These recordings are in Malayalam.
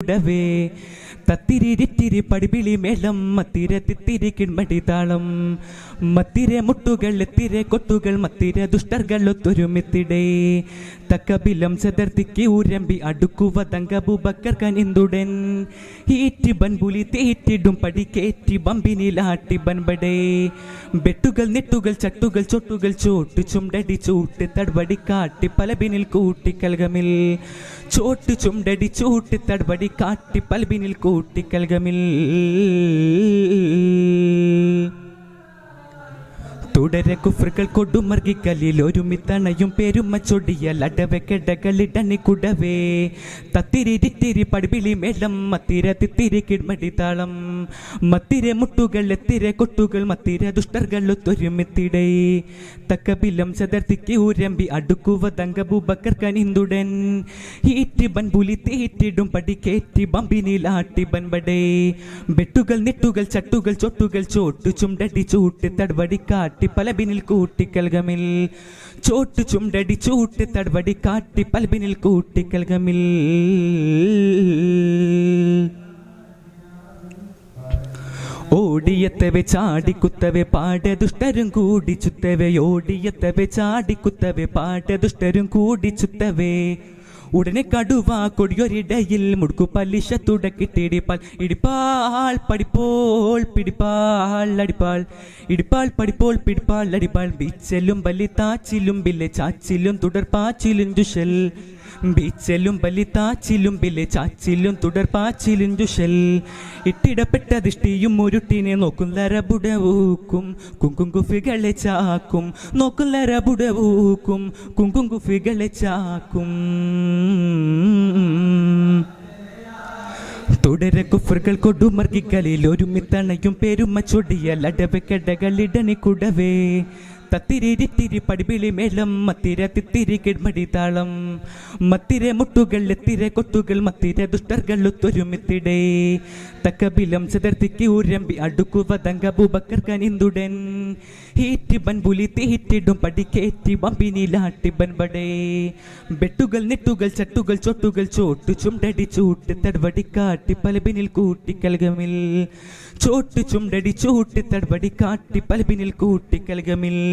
കൂടവേ തത്തിരിരിത്തിരി പടിപിളി മേളം മത്തിര തിത്തിരി കിൺമടി താളം. മത്തിര മുട്ടുകൾ എത്തിരെ കൊട്ടുകൾ മത്തിര ദുഷ്ടർകൾ ഒത്തൊരുമിത്തിടേ. തക്കബിലം ചതർത്തിക്ക് ഊരമ്പി അടുക്കുവ തങ്കബുബക്കർ കനിന്തുടൻ ഈറ്റി ബൻപുലി തേറ്റിടും പടിക്കേറ്റി കേറ്റി ബമ്പിനിലാട്ടി ബൻപടേ. ബെട്ടുകൾ നെട്ടുകൾ ചട്ടുകൾ ചൊട്ടുകൾ ചോട്ട് ചുണ്ടടി ചൂട്ട് തടവടി കാട്ടി പലബിനിൽ കൂട്ടി കൽകമിൽ ചോട്ട് ചുണ്ടടി ചൂട്ട് തടവടി കാട്ടി പലബിനിൽ കൂട്ടി കൽകമിൽ തുടരെ കുഫ്രുകൾ കൊടുമർഗിക്കലിൽ ഒരുമിത്തണയും പെരുമ ചൊടിയൽ അടവെ കെടകളിടണി കുടവേ. തത്തിരിരിത്തിരി പടിപിളി മേളം മത്തിര തിത്തിരി കിಡ್മടി താളം. മത്തിര മുട്ടുകൾ എത്തിര കൊട്ടുകൾ മത്തിര ദുഷ്ടർകൾ ഒത്തൊരുമിത്തിടേ. തക്കബിലം ചതർത്തിക്ക് ഊരമ്പി അടുക്കുവ തങ്കബൂബക്കർ കനിന്തുടൻ ഈറ്റി ബൻപുലി തീറ്റിടും പടിക്കേറ്റി കേറ്റി ബമ്പിനിലാട്ടി ബൻപടേ ബെട്ടുകൾ നെട്ടുകൾ ചട്ടുകൾ ചൊട്ടുകൾ ചോട്ട് ചുണ്ടടി ചൂട്ടി തടവടി കാട്ടി പലബിനിൽ കൂട്ടിക്കൽകമിൽ ചോട്ട് ചുണ്ടടി ചൂട്ട് തടവടി കാട്ടി പലബിനിൽ കൂട്ടിക്കൽകമിൽ ഓടിയത്തവെ ചാടിക്കുത്തവെ പാട ദുഷ്ടരും കൂടി ചുത്തവെ ഓടിയത്തവെ ചാടിക്കുത്തവെ പാട ദുഷ്ടരും കൂടി ചുത്തവേ ഉടനെ കടുവ കൊടിയൊരിടയിൽ മുടുക്കു പലിശ തുടക്കിട്ടിടിപ്പാൽ ഇടിപ്പാൾ പടിപ്പോൾ പിടിപ്പാൾ അടിപ്പാൾ ഇടിപ്പാൾ പടിപ്പോൾ പിടിപ്പാൾ അടിപ്പാൾ ബിച്ചലും ബലി താച്ചിലും ബില്ലെ ചാച്ചിലും തുടർപ്പാച്ചിലും ജുഷൽ ബീച്ചലും ബലി താച്ചിലും ബില്ലെ ചാച്ചിലും തുടർപ്പാച്ചിലും ജുഷൽ ഇട്ടിടപ്പെട്ട ദിഷ്ടിയും ഉരുട്ടിനെ നോക്കുന്നരബുടവൂക്കും കുങ്കും കുഫികളെ ചാക്കും നോക്കുന്നരബുടവൂക്കും കുങ്കും കുഫികളെ ചാക്കും. തുടരെ കുഫറുകൾ കൊടുമർഗികളിൽ ഒരുമിത്തണയും പെരുമ അടവെ കെടകളിടണി കുടവേ. തത്തിരിരിത്തിരി പടിപിളി മേളം മത്തിര തിത്തിരി കിಡ್മടി താളം. മത്തിരെ മുട്ടുകൾ എത്തിര കൊട്ടുകൾ മത്തിര ദുഷ്ടർകൾ ഒത്തൊരുമിത്തിടെ. തക്കബിലം ചതർത്തിക്ക് ഉരമ്പി അടുക്കുവ തങ്കബൂബക്കർ കനിന്തുടൻ. ഹീറ്റി ബൻപുലി തീറ്റിടും പടിക്കേറ്റി കേറ്റി ബമ്പിനിലാട്ടി ബൻപടേ ബെട്ടുകൾ നെട്ടുകൾ ചട്ടുകൾ ചൊട്ടുകൾ ചോട്ട് ചുണ്ടടി ചൂട്ട് തടവടി കാട്ടി പലബിനിൽ കൂട്ടി കൽകമിൽ ചോട്ട് ചുണ്ടടി ചൂട്ട് തടവടി കാട്ടി പലബിനിൽ കൂട്ടി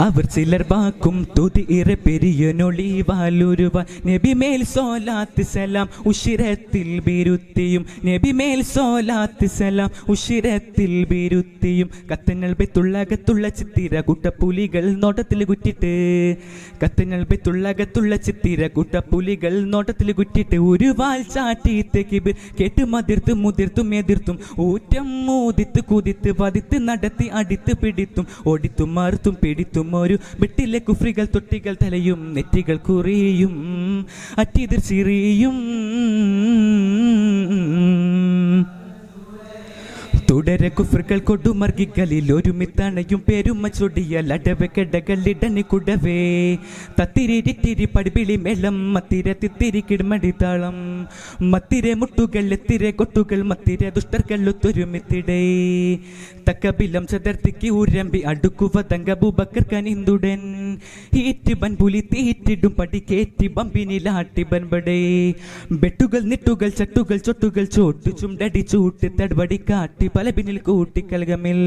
അവർ ചിലർ വാക്കും തുതി ഇറ പെരിയനൊളിവാലുരുവ നബിമേൽ സോലാത്ത് സലാം ഉഷിരത്തിൽ ബിരുത്തിയും. നബിമേൽ സോലാത്ത് സലാം ഉഷിരത്തിൽ ബിരുത്തിയും. കത്തനൽ ബെത്തുള്ളകത്തുള്ള ചിത്തിര കുട്ടപ്പുലികൾ നോട്ടത്തിൽ കുറ്റിട്ട്. കത്തനൽ ബെത്തുള്ളകത്തുള്ള ചിത്തിര കുട്ടപ്പുലികൾ നോട്ടത്തിൽ കുറ്റിട്ട്. ഒരു വാൽ ചാട്ടിയിട്ട് കിബിർ കേട്ട് മതിർത്ത് മുതിർത്തും എതിർത്തും. ഊറ്റം മൂതിത്ത് കുതിത്ത് പതിത്ത് നടത്തി അടിത്ത് പിടിത്തും. ഓടിത്തും മറുത്തും പിടിത്തും ഒരു വെട്ടിലെ കുഫ്രികൾ തൊട്ടികൾ തലയും നെറ്റികൾ കുറിയും അറ്റിതിർ ചിറിയും. തുടരെ കുഫറുകൾ കൊടുമർഗികളിൽ ഒരുമിത്തണയും പെരുമ ചൊടിയൽ അടവെ കെടകളിടണി കുടവേ. തത്തിരിരിത്തിരി പടിപിളി മേളം മത്തിര തിത്തിരി കിടമടി താളം. മത്തിര മുട്ടുകൾ എത്തിര കൊട്ടുകൾ മത്തിര ദുഷ്ടർകൾ ഒത്തൊരുമിത്തിടേ. തക്കബിലം ചതർത്തിക്ക് ഊരമ്പി അടുക്കുവ തങ്കബൂബക്കർ കനിന്തുടൻ ഈറ്റി ബൻപുലി തീറ്റിടും പടി കേറ്റി ബമ്പിനിലാട്ടി ബൻപടേ ബെട്ടുകൾ നിട്ടുകൾ ചട്ടുകൾ ചൊട്ടുകൾ ചോട്ടു ചുണ്ടടി ചൂട്ട് തടവടി കാട്ടി പലബിനിൽ കൂട്ടി കൽകമിൽ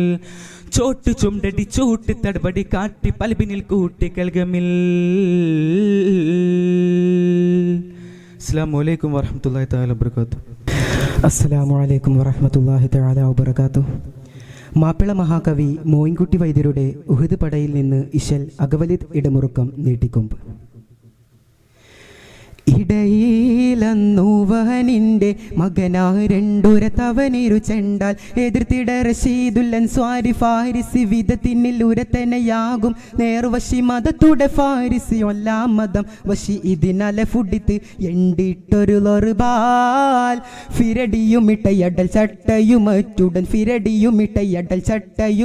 ചോട്ട് ചുണ്ടടി ചൂട്ട് തടപടി കാട്ടി പലബിനിൽ കൂട്ടിക്കൽകമിൽ അസ്സാം വലൈക്കും വരഹമുല്ലാ താല വർക്കാത്തു അസ്സലാമു അലൈക്കും വറഹ്മത്തുള്ളാഹി തആല വബറകാതുഹു. മാപ്പിള മഹാകവി മോയിൻകുട്ടി വൈദ്യരുടെ ഉഹുദ് പടയിൽ നിന്ന് ഇശൽ അകവലിത് ഇടമുറുക്കം നീട്ടിക്കൊമ്പ്. ഇടയിലന്നൂവഹനിന്റെ മകനാ രണ്ടുര തവനിരു ചെണ്ടാൽ എതിർത്തിട റഷീദുല്ലൻ സ്വാരി ഫാരിസി വിധത്തിനിൽ ഉരത്തനയാകും. നേർവശി മതത്തുടെ ഫാരിസി ഒല്ലാം മതം വശി ഇതിനലെ ഫുഡിത്ത് എണ്ടിട്ടൊരു ലൊറുബാൽ ഫിരടിയും ഇട്ടയടൽ ചട്ടയും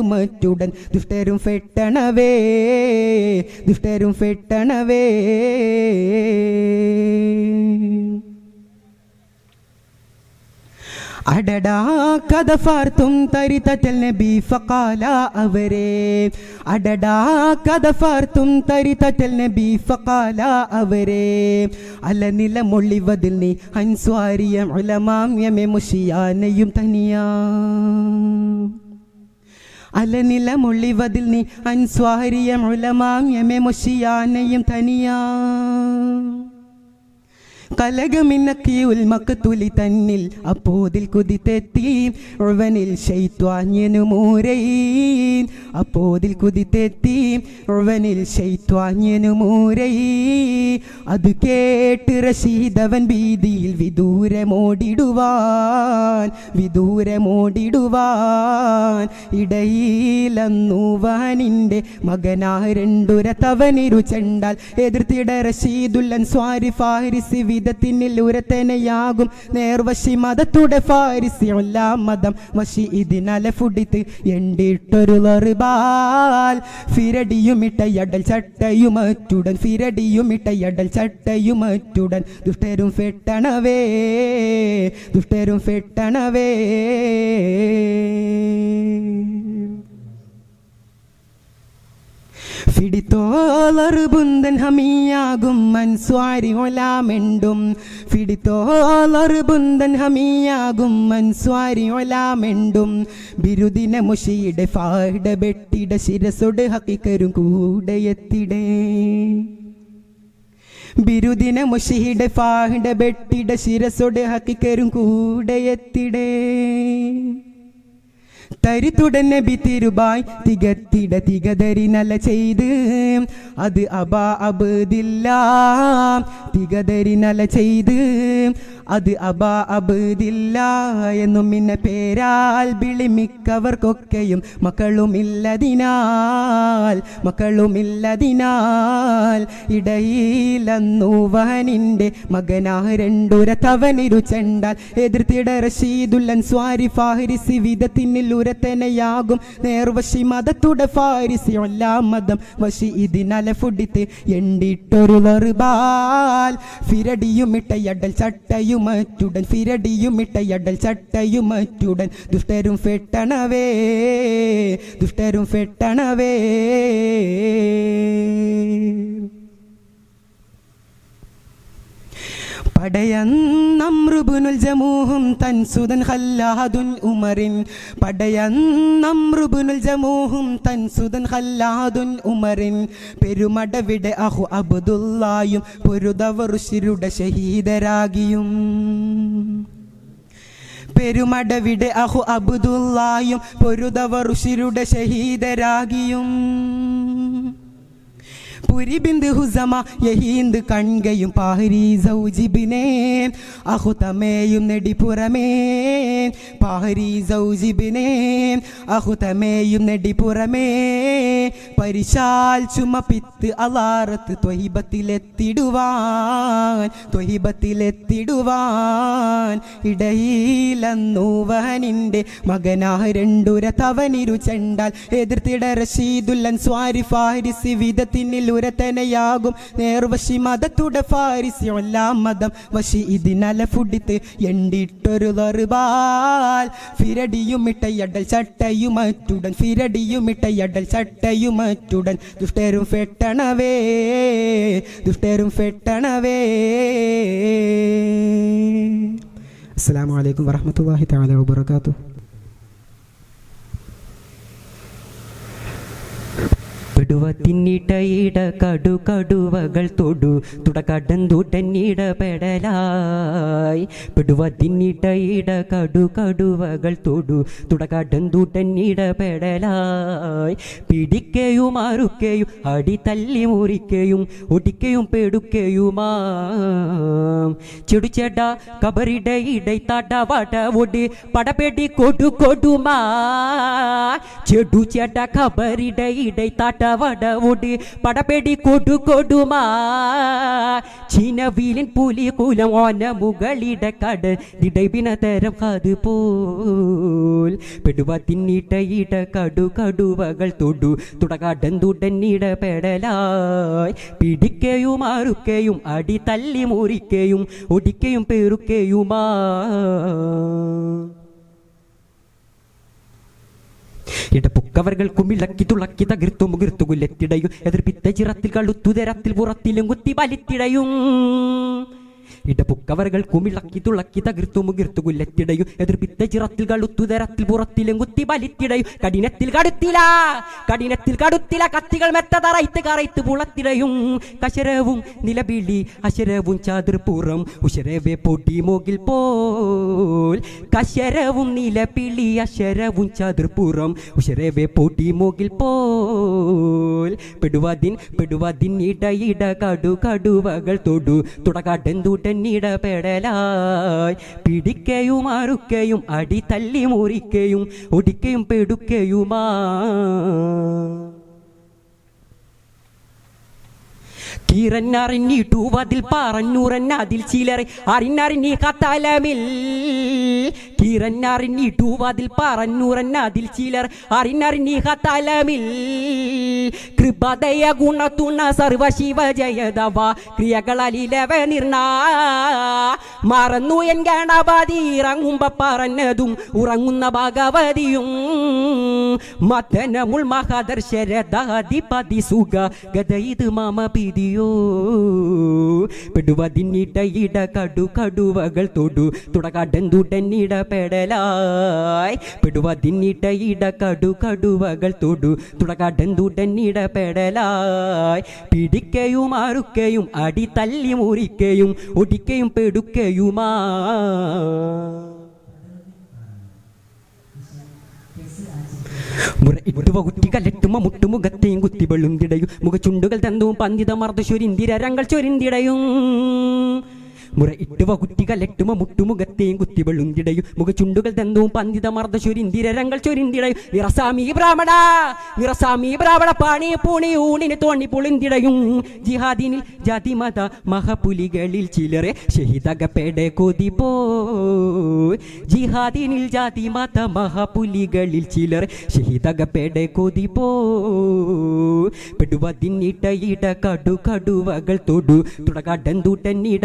മറ്റുടൻ ദുഷ്ടരും ഫെട്ടണവേ ദുഷ്ടരും ഫെട്ടണവേ. അടടാ കഥ ഫാർത്തും തരിതറ്റൽ നബി ഫക്കാല അവരെ. അടടാ കഥ ഫാർത്തും തരിതറ്റൽ നബി ഫക്കാല അവരെ. അലനില മൊള്ളിവതിൽ നീ അൻസ്വാരിയം ഉലമാമ്യമേ യമെ മുഷിയാനയും തനിയാ. അലനില മൊള്ളിവതിൽ നീ അൻസ്വാരിയം ഉലമാമ്യമേ യമെ മുഷിയാനയും തനിയാ. കലകമിന്നക്കിയുൽ തുലി തന്നിൽ അപ്പോതിൽ കുതിത്തെത്തി. ഉഴവനിൽ ശൈത്വാന്യനു മൂരൈ അപ്പോതിൽ കുതിത്തെത്തി. ഉഴവനിൽ ശൈത്വാന്യനു മൂരൈ അത് കേട്ട് റഷീദവൻ ഭീതിയിൽ വിദൂരമോടിടുവാൻ വിദൂരമോടിടുവാൻ. ഇടയിലന്നുവാനിന്റെ മകനാ തവനിരു ചെണ്ടാൽ എതിർത്തിട റഷീദുല്ലൻ സ്വാരി ഫാരിസി വിധത്തിനിൽ ഉരത്തനയാകും നേർവശി മതത്തുടെ ഫാരിസി എല്ലാം മതം. വശി ഇതിനല ഫുഡിത്ത് എണ്ടിട്ടൊരു ലറുബാൽ ഫിരടിയുമിട്ടയടൽ ചട്ടയുമറ്റുടൻ ഫിരടിയുമിട്ടയടൽ ചട്ടയുമറ്റുടൻ. ദുഷ്ടരും ഫെട്ടണവേ ദുഷ്ടരും ഫെട്ടണവേ. ഫിടിത്തോളറ് ബുന്ദൻ ഹമിയാകും മൻസ്വാരി ഒലാമെണ്ടും. ഫിടിത്തോളറ് ബുന്ദൻ ഹമിയാകും മൻസ്വാരി ഒലാമെണ്ടും. ബിരുദിന മുഷിയുടെ ഫാട ബെട്ടിട ശിരസൊട് ഹക്കിക്കരും കൂടെ എത്തിടേ. ബിരുദിന മുഷിയുടെ ഫാഹിട ബെട്ടിട ശിരസൊട് ഹക്കിക്കരും കൂടെ എത്തിടേ. തരിത്തുടൻ നബി തിരുബായ് തികത്തിട തികതരി നല്ല ചെയ്ത്. അത് അബാ അബദില്ല. തികതരി നല്ല ചെയ്ത്. അത് അബാ അബദില്ല എന്നും പിന്നെ പേരാൽ വിളിമിക്കവർക്കൊക്കെയും മക്കളുമില്ലതിനാൽ മക്കളുമില്ലതിനാൽ ഇടയിലന്നൂവനിന്റെ മകനാ രണ്ടുര തവനിരു ചെണ്ടാൽ എതിർത്തിട റഷീദുല്ലൻ സ്വാരി ഫാരിസി ഉരത്തനയാകും നേർവശി മതത്തുടെ ഫാരിസി എല്ലാ മതം. വശി ഇതിനല ഫുഡിത്ത് എണ്ടിട്ടൊരു വെറുപാൽ. ഫിരടിയുമിട്ടയടൽ ചട്ടയുമറ്റുടൻ ഫിരടിയുമിട്ടയടൽ ചട്ടയുമറ്റുടൻ. ദുഷ്ടരും ഫെട്ടണവേ ദുഷ്ടരും ഫെട്ടണവേ. പടയന്നമ്രുബുനുൽ ജമൂഹും തൻ സുതൻ ഖല്ലാദുൻ ഉമറിൻ. പടയന്നമ്രുബുനുൽ ജമൂഹും തൻ സുതൻ ഖല്ലാദുൻ ഉമറിൻ. പെരുമടവിടെ അഹു അബ്ദുല്ലായും പൊരുതവറുശിരുടെ ഷഹീദരാകിയും പെരുമടവിടെ അഹു അബ്ദുല്ലായും പൊരുതവറുശിരുടെ ഷഹീദരാകിയും പുരിബിന്ദു ഹുസമ യഹീന്ദ് കൺകയും പാഹരി സൗജിബിനെ അഹുതമേയും നെടിപ്പുറമേ പാഹരി സൗജിബിനെ അഹുതമേയും നെടിപ്പുറമേ പരിശാൽ ചുമപ്പിത്ത് അലാറത്ത് ത്വഹിബത്തിലെത്തിടുവാൻ ത്വഹിബത്തിലെത്തിടുവാൻ ഇടയിലന്നൂവനിന്റെ മകനാ രണ്ടുര തവനിരു ചെണ്ടാൽ എതിർത്തിട റഷീദുല്ലൻ സ്വാരി ഫാരിസി വിധത്തിനിൽ ഉരത്തനയാകും നേർവശി മതത്തുടെ ഫാരിസി എല്ലാം മതം വശി ഇതിനല ഫുഡിത്ത് എണ്ടിട്ടൊരു വെറുപാൽ ഫിരടിയുമിട്ടയടൽ ചട്ടയുമറ്റുടൻ ഫിരടിയുമിട്ടയടൽ ചട്ടയുമറ്റുടൻ. ദുഷ്ടരും ഫെട്ടണവേ ദുഷ്ടരും ഫെട്ടണവേ. അസ്സാം വലൈക്കും വാഹമത്തല്ലാഹി താല വബർക്കാത്തു പെടുവ തിന്നിട്ടയിട കടു കടുവകൾ തൊടു. തുടക്കടന്തൂട്ടന്നിട പെടലായി. പെടുവ തിന്നിട്ടയിട കടു കടുവകൾ തൊടു. തുടക്കടന്തൂട്ടന്നിട പെടലായി. പിടിക്കയും അറുക്കയും അടി തല്ലി മുറിക്കയും ഒടിക്കയും പെടുക്കയുമാ. ചെടുചേട്ട കബറിട ഇടை തടവട ഒടി പടപെടി കൊടു കൊടുമാ ചെടു ചേട്ട കബറിട ഇടൈ തടവട തടവടവോട് പടപെടി കൊടു കൊടുമാ. ചീനവീലിൻ പുലി കുലം ഓന മുകളിട കട ദിടൈബിന തരം കാത് പോൽ പെടുവ തിന്നിട്ട ഇട കടു കടുവകൾ തൊടു തുടകാടൻ തുടന്നിട പെടലായി. പിടിക്കയും അറുക്കയും അടി തല്ലി മുറിക്കയും ഒടിക്കയും പെറുക്കയുമാ ഇടപ്പുക്കവർകൾ കുമിളക്കി തുളക്കി തകർത്തു മുകിർത്തു കുല്ലെത്തിടയും എതിർപ്പിത്ത ചിറത്തിൽ കളുത്തുതരത്തിൽ പുറത്തിലും കുത്തി വലിത്തിടയും. ഇടപ്പുക്കവർകൾ കുമിളക്കി തുളക്കി തകർത്തു മുകിർത്തു കുല്ലത്തിടയും എതിർപ്പിത്ത ചിറത്തിൽ കളുത്തുതരത്തിൽ പുറത്തിലും കുത്തി വലിത്തിടയും. കഠിനത്തിൽ കടുത്തില കഠിനത്തിൽ കടുത്തില കത്തികൾ മെത്ത തറയിത്ത് കറയിത്ത് പുളത്തിടയും. കശരവും നിലവിളി അശരവും ചാതിർപ്പുറം. ഉശരവെ പൊടി മോകിൽ പോൽ. കശരവും നിലപിളി അശരവും ചാതിർപ്പുറം. ഉശരവെ പൊടി മോകിൽ പോൽ. പെടുവാതിൻ പെടുവാതിൻ ഇടയിട ഇട കടു കടുവകൾ തൊടു. തുടകടന്തൂട്ടൻ ഇടപെടലായി പിടിക്കയും അറുക്കയും അടി തല്ലി മുറിക്കയും ഒടിക്കയും പെടുക്കയുമാ. കീറന്നറിഞ്ഞിട്ടു അതിൽ പറഞ്ഞൂറന്നതിൽ ചിലറെ അറിഞ്ഞറിഞ്ഞി കത്തലമിൽ കീറന്നറിഞ്ഞിട്ടു അതിൽ പറഞ്ഞൂറന്നതിൽ ചിലർ അറിഞ്ഞറിഞ്ഞി കത്തലമിൽ കൃപതയ ഗുണത്തുണ സർവ ശിവ ജയദവ ക്രിയകളലിലവ നിർണ. മറന്നു എൻ ഗണപതി ഇറങ്ങുമ്പ പറഞ്ഞതും ഉറങ്ങുന്ന ഭഗവതിയും. മതനമുൾ മഹാദർശരഥാധിപതി സുഖ ഗത ഇത് മമ പിതിയോ പെടുവതിന്നിട ഇട കടു കടുവകൾ തൊടു തുടകടന്തൂട്ടന്നിട പെടലായി. ഇട കടു കടുവകൾ തൊടു. തുടകടന്തുടന്നിട പെടലായി. പിടിക്കയും അറുക്കയും അടി തല്ലി മുറിക്കയും ഒടിക്കയും പെടുക്കയുമാ. മുറ മുട്ടു മുട്ടുമുഖത്തെയും കുത്തി വെള്ളുന്തിടയും മുഖചുണ്ടുകൾ തന്തവും പന്തിത മർദ്ദ ചൊരിന്തിരങ്ങൾ ചൊരിന്തിടയും. മുറ ഇട്ടുവ കുട്ടികൾ എട്ടുമ മുട്ടുമുഖത്തെയും കുത്തിവെള്ളുന്തിടയും മുഖചുണ്ടുകൾ തന്തവും പന്തിത മർദ്ദ ചൊരിന്തിരങ്ങൾ ചൊരിന്തിടയും. നിറസാമി ബ്രാഹ്മണ നിറസാമി ബ്രാഹ്മണ പാണി പൂണി ഊണിന് തോണി പുളിന്തിടയും ജിഹാദിനിൽ ജാതി മത മഹപുലികളിൽ ചിലരെ ഷഹിതകപ്പെടെ കൊതി പോ ജിഹാദിനിൽ ജാതി മത മഹപുലികളിൽ ചിലർ ഷഹിതകപ്പെടെ കൊതി പോ പെടുവതിന്നിട്ട ഇട കടു കടുവകൾ തൊടു തുടകടന്തൂട്ടന്നിട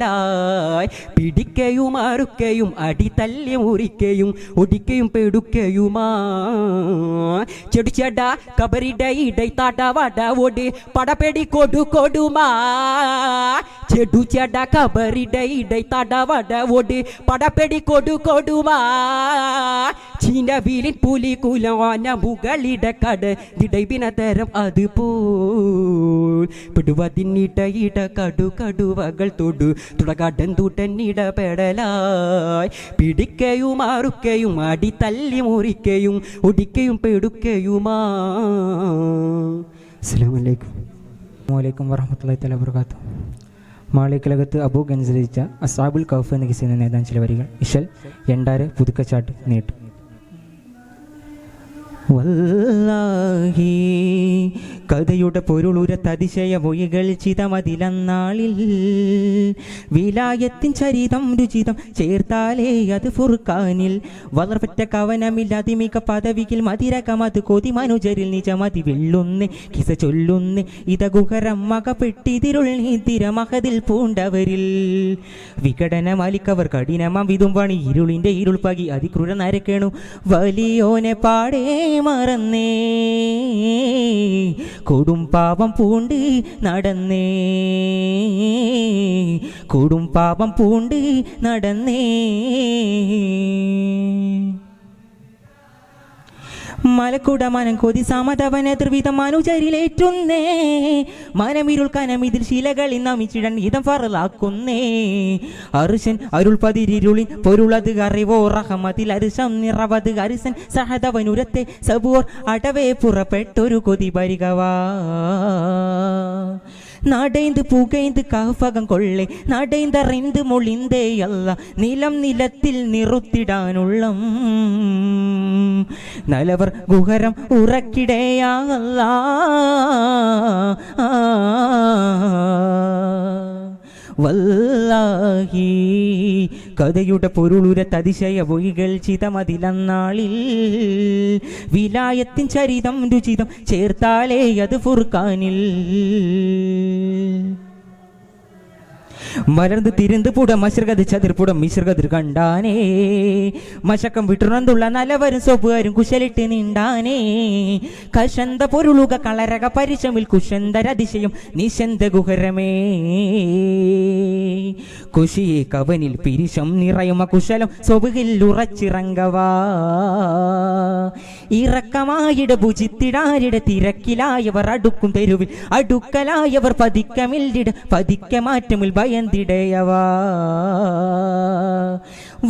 പെടലായി പിടിക്കയും അറുക്കയും അടി തല്ലി മുറിക്കയും ഒടിക്കയും പെടുക്കയുമാ. ചെടിച്ചട കബറിട ഇടൈ താട്ട വട ഓട് പടപെടി കൊടു കൊടുമാ. ചെടു ചെട കബറിട ഇടൈ തട വട ഓട് പടപെടി കൊടു കൊടുമാ. ചീനവിലിൻ പുലി കുലവാന മുകളിടക്കട് കട ദിടൈബിന തരം അത് പോൽ. ഇട കടു കടുവകൾ തൊടു തുടകടൻ തൂട്ടൻ പെടലായി. പിടിക്കയും മാറുക്കയും അടി തല്ലി മുറിക്കയും ഒടിക്കയും പെടുക്കയുമാ അസ്സലാമലൈക്കും വലൈക്കും വറഹമത്തല്ലാ തല വർക്കാത്തു മാളിക്കലകത്ത് അബു ഗൻസ് രചിച്ച അസാബുൽ കൗഫ് എന്ന കിസിന് നേതാൻ ചില വരികൾ. ഇഷൽ എണ്ടാര് പുതുക്കച്ചാട്ട് നീട്ട്. വല്ലാഹി കഥയുടെ പൊരുളുരത്ത് അതിശയ മൊഴികൾ ചിതമതിലന്നാളിൽ വിലായത്തിൻ ചരിതം രുചിതം ചേർത്താലേ അത് ഫുർഖാനിൽ. വളർപ്പറ്റ കവനമിൽ അതിമിക പദവിയിൽ മതിരകമത് കൊതി മനുജരിൽ നിജമതി വെള്ളുന്ന് കിസ ചൊല്ലുന്ന് ഇത ഗുഹരം മകപ്പെട്ടിതിരുൾ നിതിര മഹതിൽ പൂണ്ടവരിൽ. വികടന മാലിക്കവർ കഠിനമാം പണി ഇരുളിന്റെ ഇരുൾ പകി അതിക്രൂര നരക്കേണു വലിയോനെ പാടേ മറന്നേ. കൊടും പാപം പൂണ്ട് നടന്നേ. കൊടും പാപം പൂണ്ട് നടന്നേ. മലക്കുട മനം കൊതി സമതവന ത്രിവിധം അനുചരിലേറ്റുന്നേ മനമിരുൾ കനമിതിൽ ശിലകളിൽ നമിച്ചിടൻ ഇതം ഫറലാക്കുന്നേ. അറുശൻ അരുൾ പതിരിരുളിൻ പൊരുളത് അറിവോ റഹമതിൽ അരിശം നിറവത് അരിസൻ സഹതവനുരത്തെ സബൂർ അടവേ പുറപ്പെട്ടൊരു കൊതി പരികവാ. നടൈന്ത് പുകൈന്ത് കഹഫകം കൊള്ളേ നടൈന്തറിന്ത് മൊളിന്തേയല്ല നിലം നിലത്തിൽ നിറുത്തിടാനുള്ള. നലവർ ഗുഹരം ഉറക്കിടേയാങ്ങല്ല വല്ലാഹി. കഥയുടെ പൊരുളുര തതിശയ പൊയ്കൾ ചിതമതിലന്നാളിൽ വിലായത്തിൻ ചരിതം രുചിതം ചേർത്താലേ അത് ഫുർഖാനിൽ. മലർന്ന് തിരുന്ന് പുടം മശർഗത് ചതിർപ്പുടം മിശ്രഗതിർ കണ്ടാനേ. മശക്കം വിട്ടുണന്തുള്ള നലവരും സൊപ്പുകാരും കുശലിട്ട് നീണ്ടാനേ. കശന്ത പൊരുളുക കളരക പരിശമിൽ കുശന്തരതിശയം നിശന്ത ഗുഹരമേ. കുശിയെ കവനിൽ പിരിശം നിറയുമ കുശലം സൊബുകിൽ ഉറച്ചിറങ്ങവാ. ഇറക്കമായിട ഭുജിത്തിടാരിട തിരക്കിലായവർ അടുക്കും തെരുവിൽ അടുക്കലായവർ പതിക്കമില്ലിട പതിക്ക മാറ്റമിൽ ഭയന്തിടയവാ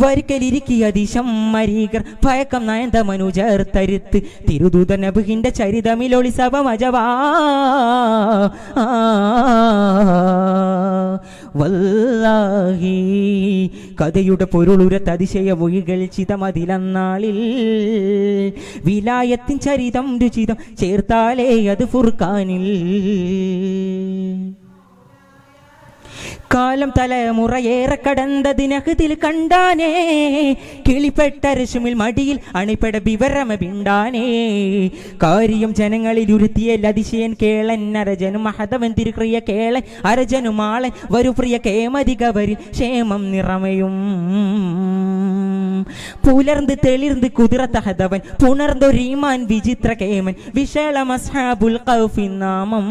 വരിക്കലിരിക്കിയ ദിശം മരീകർ ഭയക്കം നയന്ത മനുജർ തരുത്ത്. തിരുദൂത നബുഹിന്റെ ചരിതമിലൊളി സഭമജവാ വല്ലാഹി കഥയുടെ പൊരുളുര അതിശയ മൊഴികൾ ചിതമതിലന്നാളിൽ. വിലായത്തിൻ ചരിതം രുചിതം ചേർത്താലേ അത് ഫുർഖാനിൽ. കാലം തലമുറയേറെ കടന്നതിനകതിൽ കണ്ടാനേ. കിളിപ്പെട്ട രശുമിൽ മടിയിൽ അണിപ്പെട വിവരമ പിണ്ടാനേ. കാര്യം ജനങ്ങളിൽ ഉരുത്തിയൽ അതിശയൻ കേളൻ അരജനും മഹതവൻ തിരുക്രിയ കേളൻ അരജനു മാളൻ വരു പ്രിയ കേമതി ഗവരിൽ ക്ഷേമം നിറമയും. പുലർന്ന് തെളിർന്ന് കുതിര തഹതവൻ പുണർന്നൊരീമാൻ വിചിത്ര കേമൻ വിശാല മസ്ഹാബുൽ നാമം.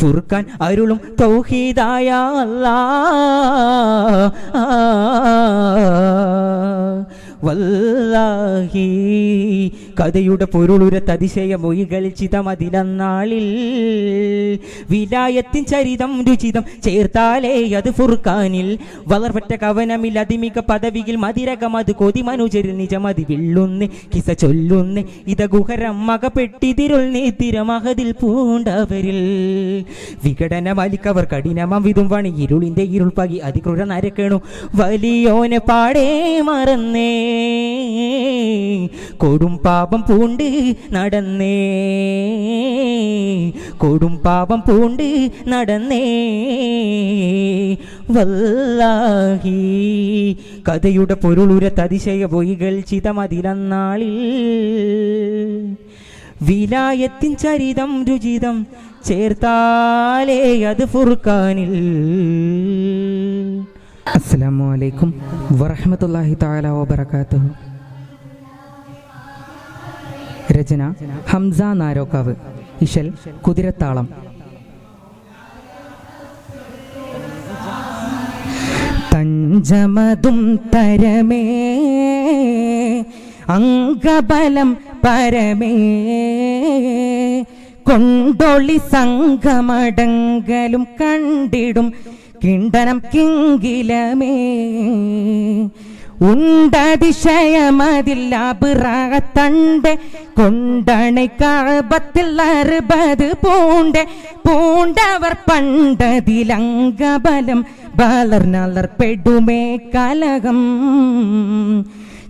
ഫുർഖാൻ അരുളും തൗഹീദായ അല്ലാ. വല്ലാഹി. കഥയുടെ പൊരുളുര തതിശയ മൊഴികൾ ചിതമതിലന്നാളിൽ വിലായത്തിൻ ചരിതം രുചിതം ചേർത്താലേ അത് ഫുർഖാനിൽ. വളർപ്പെട്ട കവനമിൽ അതിമിക പദവിയിൽ മതിരകം അത് കൊതി മനുജരിൽ നിജമതി വിള്ളുന്ന് കിസ ചൊല്ലുന്ന് ഇത ഗുഹരം മകപ്പെട്ടിതിരുൾ നീത്തിരമഹതിൽ പൂണ്ടവരിൽ. വിഘടന വലിക്കവർ കഠിനമം വിതും വണി ഇരുളിന്റെ ഇരുൾപകി അതിക്രൂര നരക്കണു വലിയോനെ പാടേ മറന്നേ. കൊടും പാപം പൂണ്ട് നടന്നേ. കൊടും പാപം പൂണ്ട് നടന്നേ. വല്ലാഹി. കഥയുടെ പൊരുളുര തതിശയ പൊയ്കൾ ചിതമതിലന്നാളിൽ വിലായത്തിൻ ചരിതം രുചിതം ചേർത്താലേ അത് ഫുർഖാനിൽ. അസ്സലാമു വലൈക്കും വറഹമത്തല്ലാഹി താല വബർക്കാത്തു രചന ഹംസ നാരോക്കാവ് ഇഷൽ കുതിരത്താളം. തഞ്ചമതും തരമേ അംഗബലം പരമേ. കൊണ്ടൊളി സംഘമടങ്കലും കണ്ടിടും കിണ്ടനം കിങ്കിലമേ. ഉണ്ടതിശയമതില്ലാബിറാകത്തണ്ട് കൊണ്ടണി കാപത്തിൽ അറുപത് പൂണ്ട്. പൂണ്ടവർ പണ്ടതിലങ്കബലം. വളർന്നലർ പെടുമേ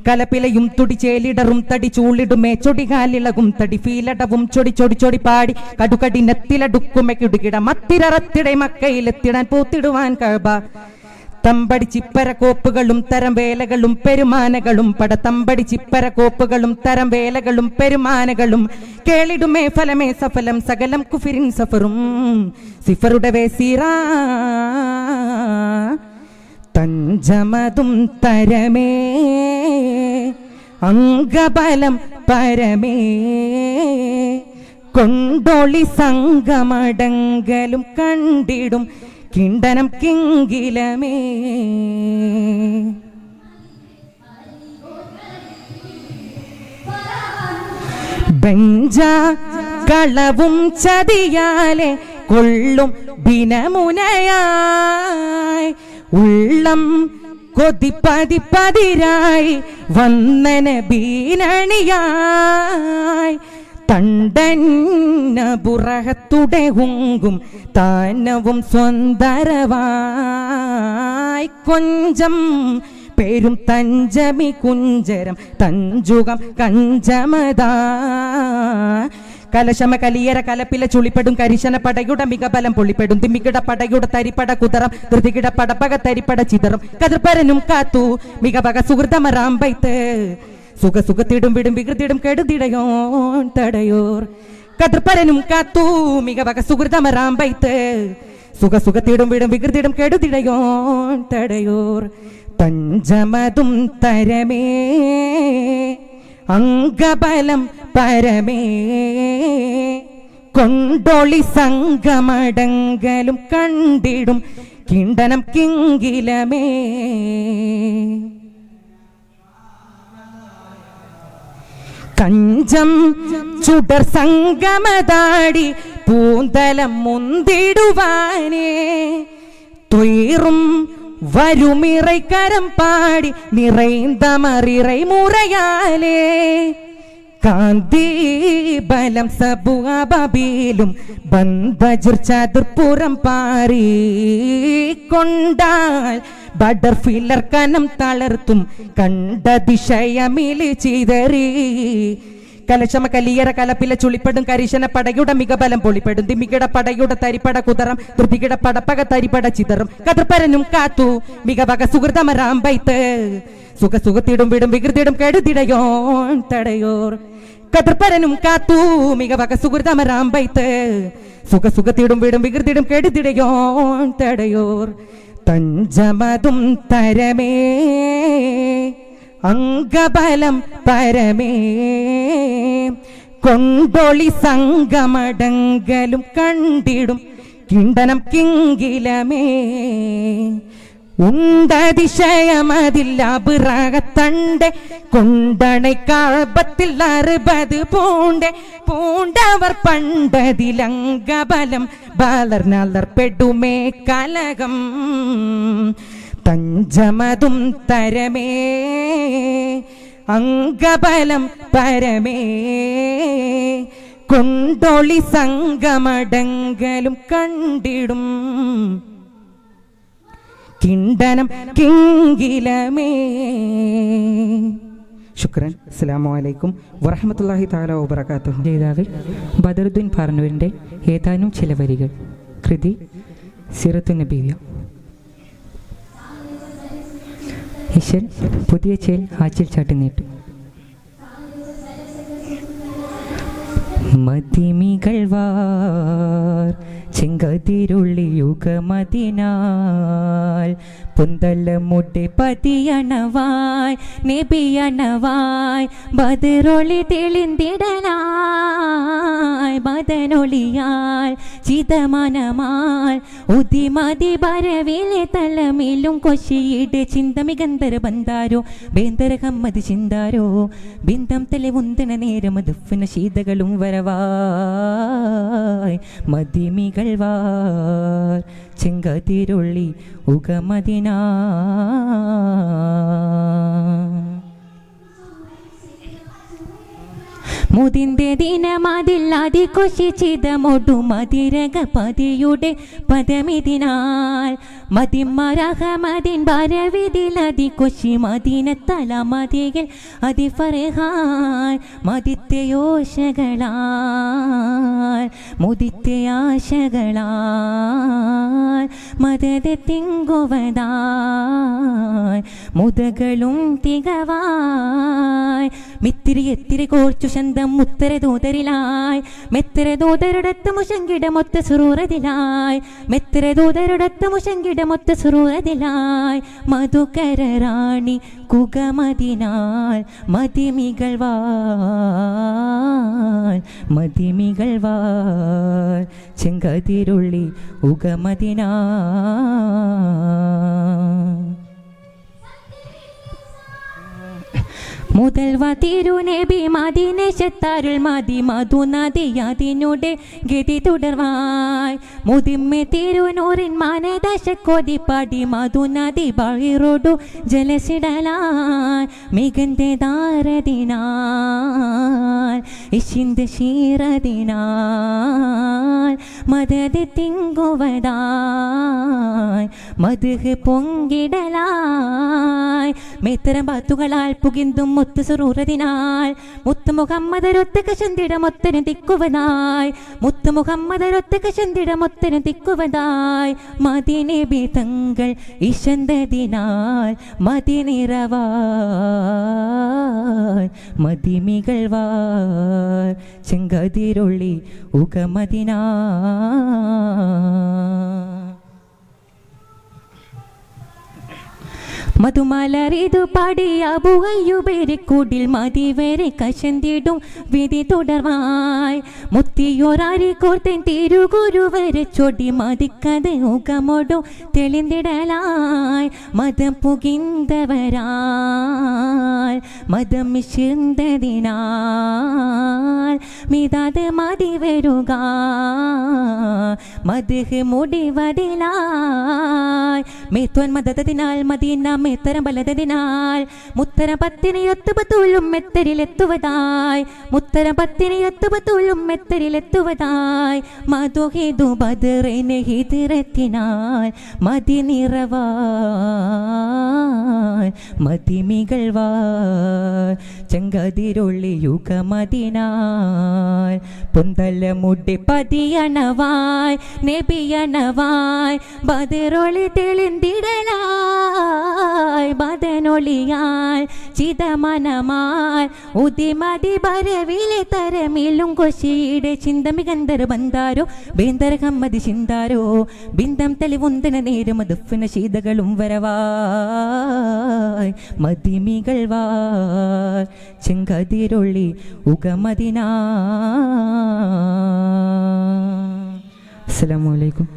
കലകം തുടി ചേലിടറും തടി ചൂളിടുമേ. ചൊടികാലിളകും തടി ഫീലടവും ചൊടി ചൊടി ചൊടി പാടി. കടുകടിനത്തിലടുക്കുമെ കിടുകിട മത്തിരറത്തിടെ മക്കയിലെത്തിടാൻ പൂത്തിടുവാൻ കഴബ. തമ്പടി ചിപ്പര കോപ്പുകളും തരം വേലകളും പെരുമാനകളും. പട തമ്പടി ചിപ്പര കോപ്പുകളും തരം വേലകളും പെരുമാനകളും. കേളിടുമേ ഫലമേ സഫലം. സകലം കുഫിരിൻ സഫറും. സിഫറുടെ വേസീറാ തഞ്ചമതും തരമേ അംഗബലം പരമേ. കൊണ്ടൊളി സംഘമടങ്കലും കണ്ടിടും കിണ്ടനം കിങ്കിലമേ. ബെഞ്ച കളവും ചതിയാലെ കൊള്ളും ദിനമുനയായി ഉള്ളം കൊതിപ്പതിപ്പതിരായി വന്നന ബീനണിയായി. തണ്ടന്ന ബുറഹത്തുടെ ഉങ്കും താനവും സ്വന്തരവായി. കൊഞ്ചം പേരും തഞ്ചമി കുഞ്ചരം തഞ്ചുകം കഞ്ചമതാ. കലശമ കലിയര കലപ്പില ചുളിപ്പെടും കരിശന പടയുടെ മികബലം പൊളിപ്പെടും. തിമ്മികിട പടയുടെ തരിപ്പട കുതറം ധൃതികിട പടപ്പക തരിപ്പട ചിതറും. കതിർപ്പരനും കാത്തു മികപക സുഹൃതമറാമ്പൈത്ത് സുഖ സുഖത്തിടും വിടും വികൃതിടും കെടുതിടയോ തടയോർ. കതിർപ്പരനും കാത്തു മികവക സുഹൃതമറാമ്പൈത്ത് സുഖ സുഖത്തിടും വിടും വികൃതിടും കെടുതിടയോ തടയോർ. തഞ്ചമതും തരമേ അംഗബലം പരമേ. കൊണ്ടോളി സംഘമടങ്കലും കണ്ടിടും കിണ്ടനം കിങ്കിലമേ. കഞ്ചം ചുടർ സംഗമതാടി പൂന്തലം മുന്തിടുവാനേ. തുയറും വരുമിറൈ കരം പാടി നിറൈന്തമറിറൈ മുറയാലേ. കാന്തി ബലം സബുഅബിലും ബന്ധജിർ ചതുർപ്പുറം പാറി. കൊണ്ടാൽ ബട്ടർഫില്ലർ കനം തളർത്തും കണ്ട ദിശയമിൽ ചിതറി. കലശമ കലിയറ കലപ്പില ചുളിപ്പെടും കരിശന പടയുടെ മികബലം പൊളിപ്പെടും. തിമികിട പടയുടെ തരിപ്പട കുതറം ധൃതികിട പടപ്പക തരിപ്പട ചിതറും. കതിർപ്പരനും കാത്തു മികവക സുഹൃതമരാമ്പൈത്ത് സുഖ സുഖത്തിടും വിടും വികൃതിടും കെടുതിടയോ തടയോർ. കതിർപ്പരനും കാത്തു മികവക സുഹൃതമരാം വൈത്ത് സുഖ സുഖത്തിടും വിടും വികൃതിടും കെടുതിടയോ തടയോർ. തഞ്ചമതും തരമേ അംഗബലം പരമേ. കൊണ്ടൊളി സംഗമടങ്കലും കണ്ടിടും കിണ്ടനം കിങ്കിലമേ. ഉണ്ടതിശയമതില്ല ബിറകത്തണ്ട് കൊണ്ടണൈ കാഴ്പത്തിൽ അറുപത് പൂണ്ടെ. പൂണ്ടവർ പണ്ടതിലംഗബലം വളർന്നലർപ്പെടുമേ കലകം. പഞ്ചമതും തരമേ അംഗബലം പരമേ. കൊണ്ടൊളി സംഗമടങ്കലും കണ്ടിടും. കിണ്ടനം കിങ്കിലമേ. ശുക്രൻ അസ്സലാമു അലൈക്കും വറഹമത്തല്ലാഹി താല വബറകാത്തു ജേതാവിൽ ബദറുദ്ദീൻ പാർന്നൂരിന്റെ ഏതാനും ചില വരികൾ. കൃതി സിറത്തു നബീവ്യ ഈശ്വൻ പുതിയ ചേൽ ആച്ചിൽ ചാട്ടി നീട്ടു. മതിമികൾ വാർ ചെങ്കതിരുള്ളി പുന്തലമുട്ടി പുന്തലമുടെ പതിയണവായ് നെബിയണവായ് ബദറൊളി തെളിന്തിടലായ് ബദനൊളിയാൽ ചിതമനമാൽ ഉദിമതി ഭരവിലെ തലമിലും കൊശിയിട് ചിന്തമികന്തര ബന്ധാരോ ബേന്ദര കമ്മതി ചിന്താരോ ബിന്ദം തലെ നേരം നേരമതുഫന ശീതകളും വരവായ് മതിമികൾ വാർ ചെങ്കതിരുള്ളി ഉഗമതിനാ. മുതിന്റെ ദിനമതില്ലാതി കൊശിച്ചിതമൊടു മതിരക പതിയുടെ പദമിതിനാൽ. മതിമരഹമതിൻ വരവിതിലതി കൊശി മതിന തല മതിയിൽ അതിഫറഹാൻ. മതിത്തയോശകളാൽ മുതിത്തയാശകളാൽ മദത തിങ്കുവതായി മുതകളും തികവായി മിത്തിരി എത്തിരി കോർച്ചു ശന്തം മുത്തര ദൂതരിലായി. മെത്തര ദൂതരുടത്ത് മുശങ്കിട മൊത്ത സുറൂറതിലായി. മെത്തര ദൂതരുടത്ത് മുശങ്കിട മൊത്ത സുറൂറതിലായി. മധുകര റാണി കുകമതിനാൽ മതിമികൾ വാ മതിമികൾ വാ ചെങ്കതിരുള്ളി ഉഗമതിനാ മുതൽവ തിരുനബി മദിനശത്താരുൾ മതി മധു നദിയതിനുടെ ഗതി തുടർവായ്. മുതിമ്മെ തിരുനൂറിൻ മനദശക്കൊതി പടി മധു നദി ബഹിറോടു ജലസിടലായ്. മികന്ത ദാരതിനാൽ ഇഷിന്ത് ശീറതിനാൽ മദത് തിങ്കുവതായി മധുഹ് പൊങ്കിടലായ്. മേത്തരം ബാത്തുകളാൽ പുകിന്തും മുത്തു സുറൂറതിനാൽ മുത്തു മുഹമ്മദരൊത്ത കശന്തിട മൊത്തന് തിക്കുവതായി മുത്തു മുഹമ്മദരൊത്ത കശന്തിട മൊത്തന് തിക്കുവതായി മതിനെ തങ്ങൾ ഇശന്തതിനാൽ മതിനിറവാ മതിമികൾ വാ ചെങ്കതിരുള്ളി ഉകമതിനാ മധുമലറിതു പാടിയ ബുഹയുബേരിക്കൂടിൽ മതിവരെ കശന്തിടും വിധി തുടർവായി. മുത്തിയോരാരി കോർത്തൻ തിരുഗുരുവരെ ചൊടി മതിക്കത് ഉകമൊടു തെളിന്തിടലായി. മതം പുകിന്തവരാൽ മതം മിശിർന്നതിനാൽ മിതാത് മതി വരുക മതിഹ് മുടിവതിലായി. മേത്വൻ മതത്തിനാൽ മദീന മേത്തരം ബലതതിനാൽ മുത്തര പത്തിനെ ഒത്തുപത്തൂഴും മെത്തരിലെത്തുവതായി മുത്തര പത്തിനെ ഒത്തുപത്തൂഴും മെത്തരിലെത്തുവതായി മധുഹേതു ബദറിനെ മതി നിറവാൻ മതിമികൾവാൻ ചെങ്കതിരൊള്ളി യുഗമതിനാൽ പുന്തല്ല മുടി പതിയണവായ് നബിയണവായ് ബദറൊളി തെളിന്തിടലായ് ബദനൊളിയാൽ ചിതമനമാൽ. ഉദിമതി ബരവിലെ തരമിലും കൊശിയുടെ ചിന്തമി ഗന്ധര ബന്ധാരോ ബേന്തര കമ്മതി ചിന്താരോ. ബിന്ദം തെളിവുന്തന നേരം ദുഫിന ശീതകളും വരവായ്. മതിമികൾ വാ ചെങ്കതിരൊള്ളി ഉഗമതിനാ. അസ്സലാമു അലൈക്കും.